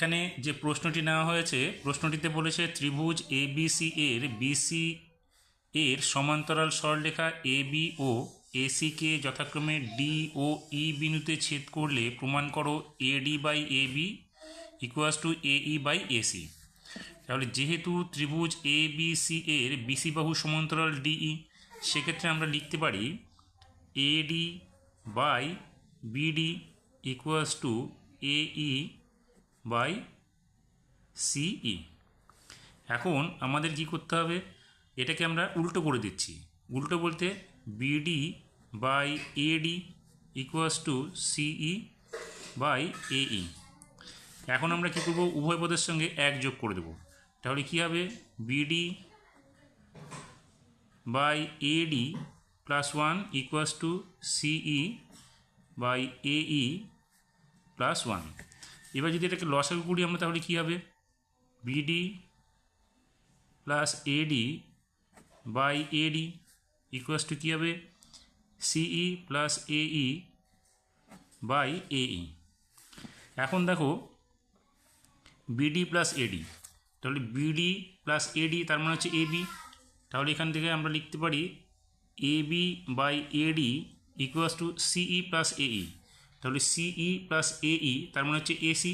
এখানে যে প্রশ্নটি নেওয়া হয়েছে, প্রশ্নটিতে বলেছে ত্রিভুজ এ বি সি এর বিসি এর সমান্তরাল সরলরেখা এ বি ও এসিকে যথাক্রমে ডি ও ই বিন্দুতে ছেদ করলে প্রমাণ করো AD by A B equals to A E by AC তাহলে যেহেতু ত্রিভুজ এ বি সি এর বিসি বাহু সমান্তরাল ডিই সেক্ষেত্রে আমরা লিখতে পারি AD by BD equals to A E by CE. এখন আমাদের কি করতে হবে? এটাকে আমরা উল্টো করে দিচ্ছি। উল্টো বলতে BD by AD equals to CE by AE. এখন আমরা কী করব? উভয় পদের সঙ্গে এক যোগ করে দেবো। তাহলে কী হবে? BD by AD plus one equals to CE by AE plus one এবার যদি এটাকে লসাগু করি আমরা, তাহলে কী হবে? BD plus AD by AD equals to কী হবে? সিই প্লাস এই বাই এই এখন দেখো বিডি প্লাস এডি তাহলে বিডি প্লাস এডি তার মানে হচ্ছে এবি তাহলে এখান থেকে আমরা লিখতে পারি AB by AD equals to CE plus AE তাহলে সিই প্লাস এই তার মানে হচ্ছে এসি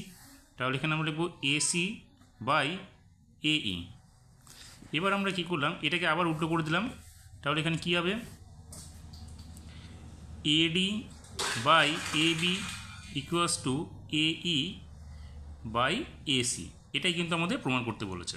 তাহলে এখানে আমরা লিখব এসি বাই এই এবার আমরা কি করলাম, এটাকে আবার উল্টো করে দিলাম, তাহলে এখানে কি হবে? AD by AB equals to AE by AC এটাই কিন্তু আমাদের প্রমাণ করতে বলেছে।